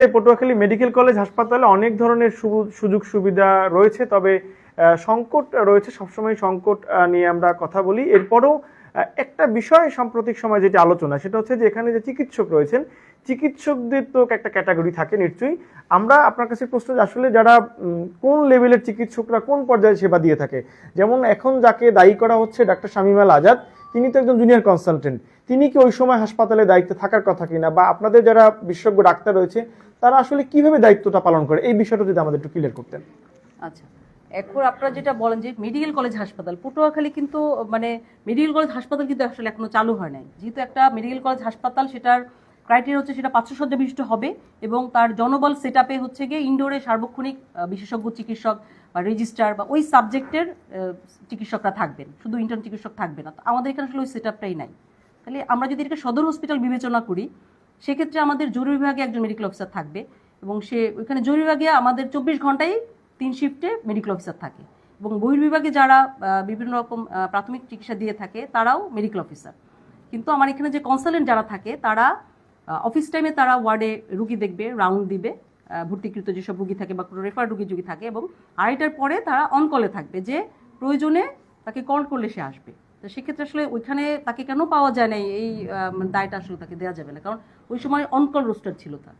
Patuakhali medical college হাসপাতালে অনেক ধরনের সুযোগ সুবিধা রয়েছে, তবে সংকট রয়েছে, সবসময় সংকট নিয়ে আমরা কথা বলি। এরপরও একটা বিষয় সাম্প্রতিক সময় যেটা আলোচনা, সেটা হচ্ছে যে এখানে যে চিকিৎসক রয়েছেন, চিকিৎসকদের তো একটা ক্যাটাগরি থাকে নিশ্চয়ই। আমরা আপনার কাছে প্রশ্ন আসলে যারা কোন লেভেলের চিকিৎসকরা কোন পর্যায়ে সেবা দিয়ে থাকে? যেমন এখন যাকে দায়ী করা হচ্ছে ডাক্তার শামিমাল আজাদ, তিনি তো একজন জুনিয়র কনসালটেন্ট তিনি কি ওই সময় হাসপাতালে দায়িত্বে থাকার কথা কিনা বা আপনাদের যারা বিশেষজ্ঞ ডাক্তার রয়েছে, তারা আসলে কীভাবে দায়িত্বটা পালন করে? এই বিষয়টা যদি আমাদের একটু ক্লিয়ার করতেন। আচ্ছা। এখন আপনারা যেটা বলেন যে মেডিকেল কলেজ হাসপাতাল, পটুয়াখালী কিন্তু মানে মেডিকেল কলেজ হাসপাতাল কিন্তু আসলে এখনও চালু হয় নাই। যেহেতু একটা মেডিকেল কলেজ হাসপাতাল, সেটার ক্রাইটেরিয়া হচ্ছে সেটা পাঁচশো শয্যা বিশিষ্ট হবে এবং তার জনবল সেট আপে হচ্ছে গিয়ে ইনডোরে সার্বক্ষণিক বিশেষজ্ঞ, চিকিৎসক বা রেজিস্ট্রার বা ওই সাবজেক্টের চিকিৎসকরা থাকবেন। শুধু ইন্টার্ন চিকিৎসক থাকবে না। আমাদের এখানে আসলে ওই সেট আপটাই নাই। তাহলে আমরা যদি এটাকে সদর হসপিটাল বিবেচনা করি, সেক্ষেত্রে আমাদের জরুরি বিভাগে একজন মেডিকেল অফিসার থাকবে এবং সে ওইখানে জরুরি বিভাগে আমাদের চব্বিশ ঘন্টায় তিন শিফটে মেডিকেল অফিসার থাকে এবং বহির্বিভাগে যারা বিভিন্ন রকম প্রাথমিক চিকিৎসা দিয়ে থাকে, তারাও মেডিকেল অফিসার কিন্তু আমার এখানে যে কনসালেন্ট যারা থাকে, তারা অফিস টাইমে তারা ওয়ার্ডে রুগী দেখবে রাউন্ড দিবে ভর্তিকৃত যেসব রুগী থাকে বা কোনো রেফার রুগী যদি থাকে এবং আড়াইটার পরে তারা অন কলে থাকবে যে প্রয়োজনে তাকে কল করলে সে আসবে। তো সেক্ষেত্রে আসলে ওইখানে তাকে কেন পাওয়া যায় না এই মানে দায়টা আসলে তাকে দেওয়া যাবে না। কারণ ওই সময় অনকল রোস্টার ছিল তার।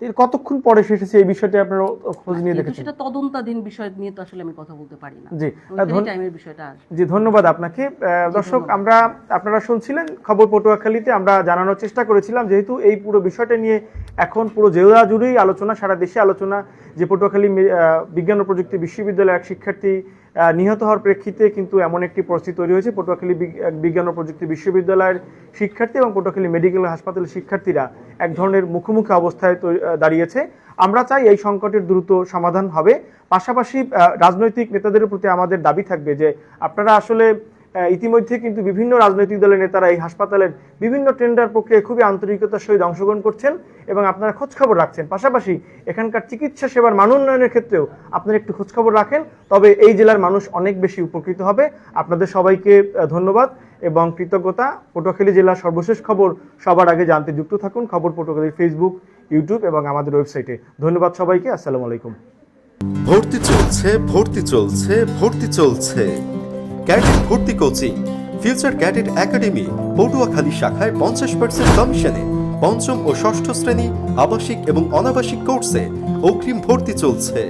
এর কতক্ষণ পরে এসেছে? এই বিষয়টি আপনারা খোঁজ নিয়ে দেখেছেন? সেটা তদন্তাধীন বিষয় নিয়ে তো আসলে আমি কথা বলতে পারি না। জি। টাইমের বিষয়টা জি ধন্যবাদ আপনাকে। দর্শক আমরা আপনারা শুনছিলেন খবর পটুয়াখালীতে। আমরা জানানোর চেষ্টা করেছিলাম যেহেতু এই পুরো বিষয়টা নিয়ে এখন পুরো জেলা জুড়েই আলোচনা সারা দেশে আলোচনা। যে পটুয়াখালী বিজ্ঞান ও প্রযুক্তি বিশ্ববিদ্যালয়ের এক শিক্ষার্থী নিহত হওয়ার প্রেক্ষিতে কিন্তু এমন একটি পরিস্থিতি তৈরি হয়েছে। পটুয়াখালী বিজ্ঞান ও প্রযুক্তি বিশ্ববিদ্যালয়ের শিক্ষার্থী এবং পটুয়াখালী মেডিকেল হাসপাতালের শিক্ষার্থীরা এক ধরনের মুখোমুখি অবস্থায় দাঁড়িয়েছে। আমরা চাই এই সংকটের দ্রুত সমাধান হবে। পাশাপাশি রাজনৈতিক নেতাদের প্রতি আমাদের দাবি থাকবে যে আপনারা আসলে ইতিমধ্যে কিন্তু বিভিন্ন রাজনৈতিক দলের নেতারা এই হাসপাতালের বিভিন্ন টেন্ডার প্রক্রিয়ায় খুবই আন্তরিকতার সহিত অংশগ্রহণ করছেন এবং আপনারা খোঁজখবর রাখছেন। পাশাপাশি এখানকার চিকিৎসা সেবার মান উন্নয়নের ক্ষেত্রেও আপনারা একটু খোঁজখবর রাখেন। তবে এই জেলার মানুষ অনেক বেশি উপকৃত হবে। আপনাদের সবাইকে ধন্যবাদ এবং কৃতজ্ঞতা। পটুয়াখালী জেলার সর্বশেষ খবর সবার আগে জানতে যুক্ত থাকুন খবর পটুয়াখালীর ফেসবুক ইউটিউব এবং আমাদের ওয়েবসাইটে ধন্যবাদ সবাইকে। আসসালামু আলাইকুম। ভর্তি চলছে ভর্তি চলছে ভর্তি চলছে। ক্যাডেট ভর্তি coaching. Future cadet academy, Patuakhali শাখায় পঞ্চাশ পার্সেন্ট কমিশনে পঞ্চম ও ষষ্ঠ শ্রেণি আবাসিক এবং অনাবাসিক কোর্সে অগ্রিম ভর্তি চলছে।